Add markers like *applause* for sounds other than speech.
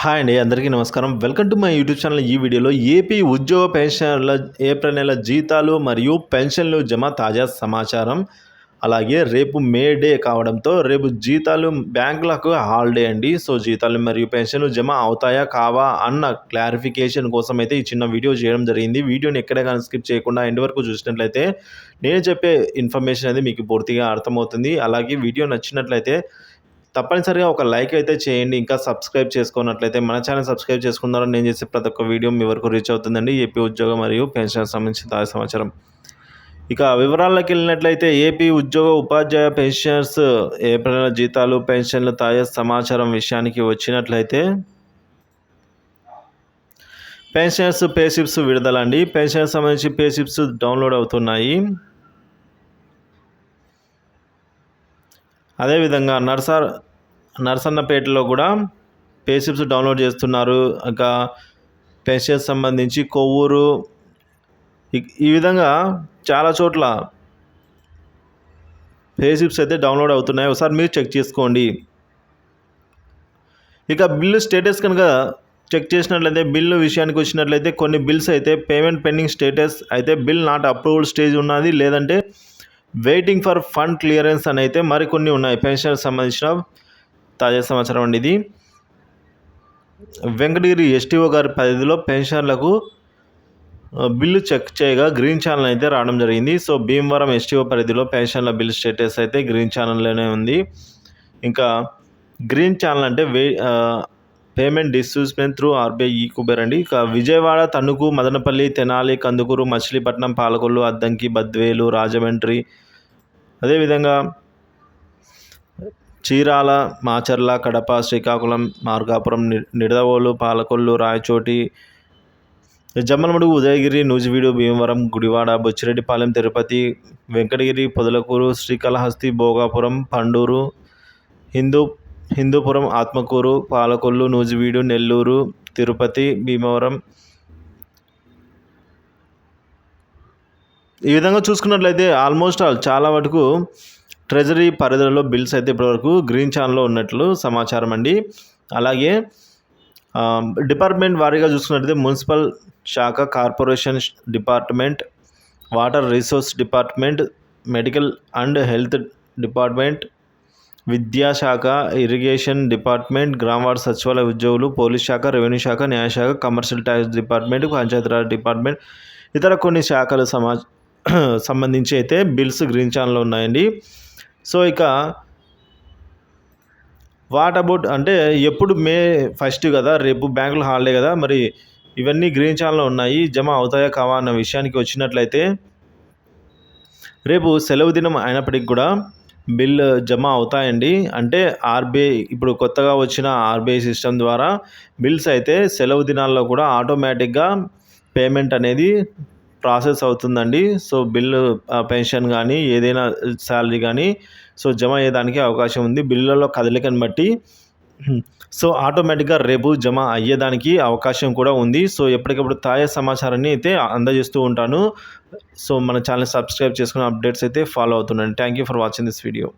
Hi అండి అందరికీ నమస్కారం. Welcome to my YouTube channel. ఈ వీడియోలో ఏపీ ఉద్యోగ పెన్షన్ల ఏప్రిల్ నెల జీతాలు మరియు పెన్షన్లు జమ తాజా సమాచారం. అలాగే రేపు మే డే కావడంతో రేపు జీతాలు బ్యాంకులకు హాలిడే అండి. సో జీతాలు మరియు పెన్షన్లు జమ అవుతాయా కావా అన్న క్లారిఫికేషన్ కోసం అయితే ఈ చిన్న వీడియో చేయడం జరిగింది. వీడియోని ఎక్కడ కానీ స్కిప్ చేయకుండా ఎండ్ వరకు చూసినట్లయితే నేను చెప్పే ఇన్ఫర్మేషన్ అనేది మీకు పూర్తిగా అర్థమవుతుంది. అలాగే వీడియో నచ్చినట్లయితే తప్పనిసరిగా ఒక లైక్ అయితే చేయండి. ఇంకా సబ్స్క్రైబ్ చేసుకున్నట్లయితే మన ఛానల్ సబ్స్క్రైబ్ చేసుకున్నారని నేను చేసే ప్రతి ఒక్క వీడియో మీ వరకు రీచ్ అవుతుందండి. ఏపీ ఉద్యోగం మరియు పెన్షన్ సంబంధించిన తాజా సమాచారం. ఇక వివరాల్లోకి వెళ్ళినట్లయితే ఏపీ ఉద్యోగ ఉపాధ్యాయ పెన్షనర్స్ ఏప్రిల్ జీతాలు పెన్షన్ల తాజా సమాచారం విషయానికి వచ్చినట్లయితే పెన్షనర్స్ పేషిప్స్ విడుదల అండి పెన్షన్ సంబంధించి పేషిప్స్ డౌన్లోడ్ అవుతున్నాయి. అదేవిధంగా నర్సార్ నర్సన్నపేటలో కూడా పేషిప్స్ డౌన్లోడ్ చేస్తున్నారు. ఇంకా పెన్షన్ సంబంధించి కొవ్వూరు ఈ విధంగా చాలా చోట్ల పేషిప్స్ అయితే డౌన్లోడ్ అవుతున్నాయి. ఒకసారి మీరు చెక్ చేసుకోండి. ఇక బిల్లు స్టేటస్ కనుక చెక్ చేసినట్లయితే బిల్లు విషయానికి వచ్చినట్లయితే కొన్ని బిల్స్ అయితే పేమెంట్ పెండింగ్ స్టేటస్ అయితే బిల్ నాట్ అప్రూవల్ స్టేజ్ ఉన్నది. లేదంటే వెయిటింగ్ ఫర్ ఫండ్ క్లియరెన్స్ అని అయితే మరికొన్ని ఉన్నాయి. పెన్షన్ సంబంధించిన తాజా సమాచారం అండి ఇది. వెంకటగిరి ఎస్టీఓ గారి పరిధిలో పెన్షన్లకు బిల్లు చెక్ చేయగా గ్రీన్ ఛానల్ అయితే రావడం జరిగింది. సో భీమవరం ఎస్టీఓ పరిధిలో పెన్షన్ల బిల్ స్టేటస్ అయితే గ్రీన్ ఛానల్లోనే ఉంది. ఇంకా గ్రీన్ ఛానల్ అంటే way payment distribution through RBI e Kuber అండి. ఇక విజయవాడ తణుకు మదనపల్లి తెనాలి కందుకూరు మచిలీపట్నం పాలకొల్లు అద్దంకి బద్వేలు రాజమండ్రి అదేవిధంగా చీరాల మాచర్ల కడప శ్రీకాకుళం మార్గాపురం నిడదవోలు పాలకొల్లు రాయచోటి జమ్మలమడుగు ఉదయగిరి నూజివీడు భీమవరం గుడివాడ బొచ్చిరెడ్డిపాలెం తిరుపతి వెంకటగిరి పొదలకూరు శ్రీకాళహస్తి భోగాపురం పండూరు హిందూ హిందూపురం ఆత్మకూరు పాలకొల్లు నూజివీడు నెల్లూరు తిరుపతి భీమవరం. ఈ విధంగా చూసుకున్నట్లయితే ఆల్మోస్ట్ ఆల్ చాలా వరకు ట్రెజరీ పరిధిలో బిల్స్ అయితే ఇప్పటివరకు గ్రీన్ ఛానల్లో ఉన్నట్లు సమాచారం అండి. అలాగే డిపార్ట్మెంట్ వారీగా చూసుకున్నట్లయితే మున్సిపల్ శాఖ corporation department water resource department medical and health department విద్యాశాఖ ఇరిగేషన్ డిపార్ట్మెంట్ గ్రామవాడ సచివాలయ ఉద్యోగులు పోలీస్ శాఖ రెవెన్యూ శాఖ న్యాయశాఖ commercial tax department Panchayati Raj department ఇతర కొన్ని శాఖలు సమా *clears throat* సంబంధించి అయితే బిల్స్ గ్రీన్ ఛానల్లో ఉన్నాయండి. సో ఇక వాట్ అబౌట్ అంటే ఎప్పుడు మే ఫస్ట్ కదా రేపు బ్యాంకులు హాలిడే కదా మరి ఇవన్నీ గ్రీన్ ఛానల్లో ఉన్నాయి జమ అవుతాయా కావా అన్న విషయానికి వచ్చినట్లయితే రేపు సెలవు దినం అయినప్పటికి కూడా బిల్ జమ అవుతాయండి. అంటే ఆర్బీఐ ఇప్పుడు కొత్తగా వచ్చిన ఆర్బీఐ సిస్టమ్ ద్వారా బిల్స్ అయితే సెలవు దినాల్లో కూడా ఆటోమేటిక్గా పేమెంట్ అనేది ప్రాసెస్ అవుతుందండి. సో బిల్లు పెన్షన్ కానీ ఏదైనా శాలరీ కానీ సో జమ అయ్యేదానికి అవకాశం ఉంది. బిల్లులలో కదలికను బట్టి సో ఆటోమేటిక్గా రేపు జమ అయ్యేదానికి అవకాశం కూడా ఉంది. సో ఎప్పటికప్పుడు తాజా సమాచారాన్ని అయితే అందజేస్తూ ఉంటాను. సో మన ఛానల్ సబ్స్క్రైబ్ చేసుకున్న అప్డేట్స్ అయితే follow అవుతుండండి. Thank you for watching this video.